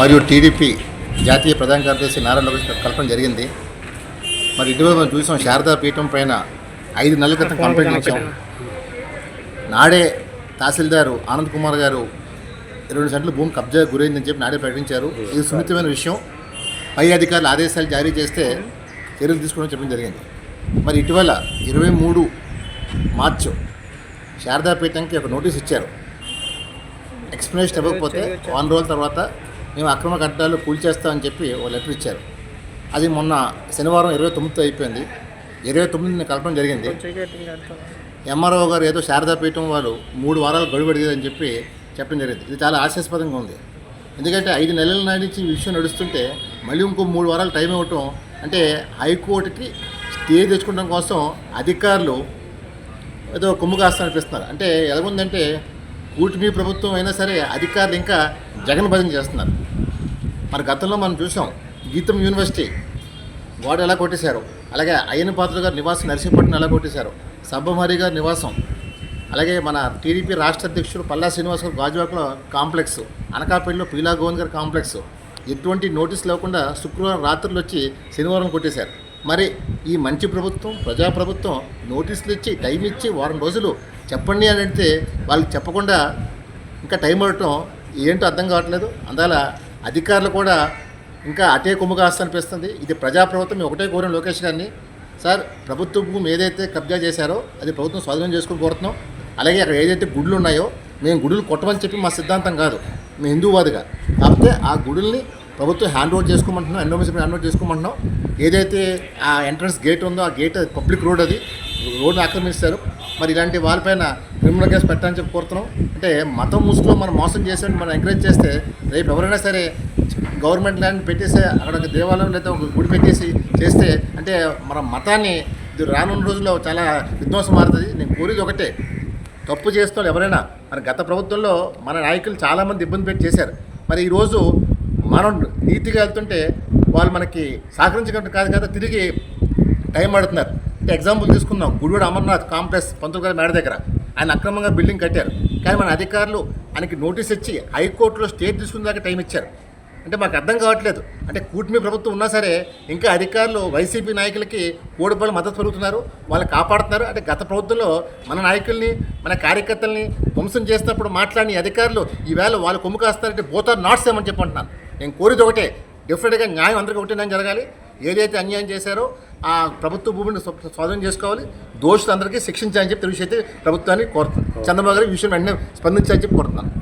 మరియు టీడీపీ జాతీయ ప్రధాన కార్యదర్శి నారా లోకేష్ కల్పన జరిగింది. మరి ఇటీవల మనం చూసాం శారదా పీఠం పైన ఐదు నెలల క్రితం కంప్లైంట్ ఇచ్చాం. నాడే తహసీల్దారు ఆనంద్ కుమార్ గారు రెండు సెంట్ల భూమి కబ్జా గురైందని చెప్పి నాడే ప్రకటించారు. ఇది సున్నితమైన విషయం. పై అధికారులు ఆదేశాలు జారీ చేస్తే చర్యలు తీసుకోవడం చెప్పడం జరిగింది. మరి ఇటీవల ఇరవై మూడు మార్చు శారదాపీఠంకి ఒక నోటీస్ ఇచ్చారు. ఎక్స్ప్లెనేషన్ ఇవ్వకపోతే వారం రోజుల తర్వాత మేము అక్రమ కట్టడాలు కూల్చేస్తామని చెప్పి ఒక లెటర్ ఇచ్చారు. అది మొన్న శనివారం ఇరవై తొమ్మిదితో అయిపోయింది. ఇరవై తొమ్మిదిని కలపడం జరిగింది. ఎంఆర్ఓ గారు ఏదో శారదాపీఠం వాళ్ళు మూడు వారాలు గడువు అడిగారని చెప్పి చెప్పడం జరిగింది. ఇది చాలా ఆశాస్పదంగా ఉంది. ఎందుకంటే ఐదు నెలల నాటి నుంచి ఈ విషయం నడుస్తుంటే మళ్ళీ ఇంకో మూడు వారాలు టైం ఇవ్వటం అంటే హైకోర్టుకి స్టే తెచ్చుకోవడం కోసం అధికారులు ఏదో కొమ్ము కాస్తా అనిపిస్తున్నారు అంటే ఎలాగుందంటే కూటమి ప్రభుత్వం అయినా సరే అధికారులు ఇంకా జగన్ భజన చేస్తున్నారు. మరి గతంలో మనం చూసాం గీతం యూనివర్సిటీ గోడ ఎలా కొట్టేశారు? అలాగే అయ్యన పాత్ర గారి నివాసం నరసింహపట్నం ఎలా కొట్టేశారు? సబ్బమహరి గారి నివాసం అలాగే మన టీడీపీ రాష్ట్ర అధ్యక్షుడు పల్లా శ్రీనివాస్ గారు గాజువాకలో కాంప్లెక్స్ అనకాపల్లిలో పీలా గోవింద్ గారి కాంప్లెక్స్. ఎటువంటి నోటీస్ లేకుండా శుక్రవారం రాత్రులు వచ్చి శనివారం కొట్టేశారు. మరి ఈ మంచి ప్రభుత్వం ప్రజాప్రభుత్వం నోటీసులు ఇచ్చి టైం ఇచ్చి వారం రోజులు చెప్పండి అని అంటే వాళ్ళకి చెప్పకుండా ఇంకా టైం పడటం ఏంటో అర్థం కావట్లేదు. అందువల్ల అధికారులు కూడా ఇంకా అటే కొమ్ము కాస్తనిపిస్తుంది ఇది ప్రజాప్రభుత్వం మేము ఒకటే కోరిన లోకేష్ గారిని. సార్ ప్రభుత్వ భూమి ఏదైతే కబ్జా చేశారో అది ప్రభుత్వం స్వాధీనం చేసుకుని కోరుతున్నాం. అలాగే అక్కడ ఏదైతే గుడులు ఉన్నాయో మేము గుడులు కొట్టమని చెప్పి మా సిద్ధాంతం కాదు. మేము హిందూవాదిగా. కాకపోతే ఆ గుడుల్ని ప్రభుత్వం హ్యాండ్ ఓవర్ చేసుకోమంటున్నాం ఎన్రోమెంట్స్ హ్యాండ్ ఓవర్ చేసుకోమంటున్నాం. ఏదైతే ఆ ఎంట్రన్స్ గేట్ ఉందో ఆ గేట్ పబ్లిక్ రోడ్ అది. రోడ్ని ఆక్రమిస్తారు. మరి ఇలాంటి వాళ్ళపైన క్రిమినల్ కేసు పెట్టాలని చెప్పి కోరుతున్నాం. అంటే మతం ముసుగులో మనం మోసం చేసి మనం ఎంకరేజ్ చేస్తే రేపు ఎవరైనా సరే గవర్నమెంట్ ల్యాండ్ పెట్టేసి అక్కడ ఒక దేవాలయం లేదా ఒక గుడి పెట్టేసి చేస్తే అంటే మన మతాన్ని ఇది రానున్న రోజుల్లో చాలా విధ్వంసం మారుతుంది. నేను కోరేది ఒకటే తప్పు చేస్తున్న ఎవరైనా మరి గత ప్రభుత్వంలో మన నాయకులు చాలామంది ఇబ్బంది పెట్టి చేశారు. మరి ఈరోజు మనం నీతిగా వెళ్తుంటే వాళ్ళు మనకి సహకరించడం కాదు కదా తిరిగి టైం పడుతున్నారు ఎగ్జాంపుల్ తీసుకుందాం. గుడివాడ అమర్నాథ్ కాంప్లెక్స్ పంతులు గారి మేడ దగ్గర. ఆయన అక్రమంగా బిల్డింగ్ కట్టారు. కానీ మన అధికారులు ఆయనకి నోటీస్ ఇచ్చి హైకోర్టులో స్టేట్ తీసుకున్న దాకా టైం ఇచ్చారు. అంటే మాకు అర్థం కావట్లేదు. అంటే కూటమి ప్రభుత్వం ఉన్నా సరే ఇంకా అధికారులు వైసీపీ నాయకులకి కోడిపల్లి మద్దతు పెరుగుతున్నారు వాళ్ళు కాపాడుతున్నారు. అంటే గత ప్రభుత్వంలో మన నాయకుల్ని మన కార్యకర్తల్ని ధ్వంసం చేసినప్పుడు మాట్లాడిన అధికారులు ఈవేళ వాళ్ళు కొమ్ము కాస్తారంటే బోతార్ నాట్స్ ఏమని చెప్పంటున్నాను నేను కోరిది ఒకటే. డెఫినెట్గా న్యాయం అందరికీ ఒకటే నేను జరగాలి. ఏదైతే అన్యాయం చేశారో ఆ ప్రభుత్వ భూమిని స్వ- స్వాధీనం చేసుకోవాలి. దోషులందరికీ శిక్షించాలని చెప్పి తెలుగు అయితే ప్రభుత్వాన్ని కోరుతున్నాను చంద్రబాబు గారు ఈ విషయం వెంటనే స్పందించాలని చెప్పి కోరుతున్నాను.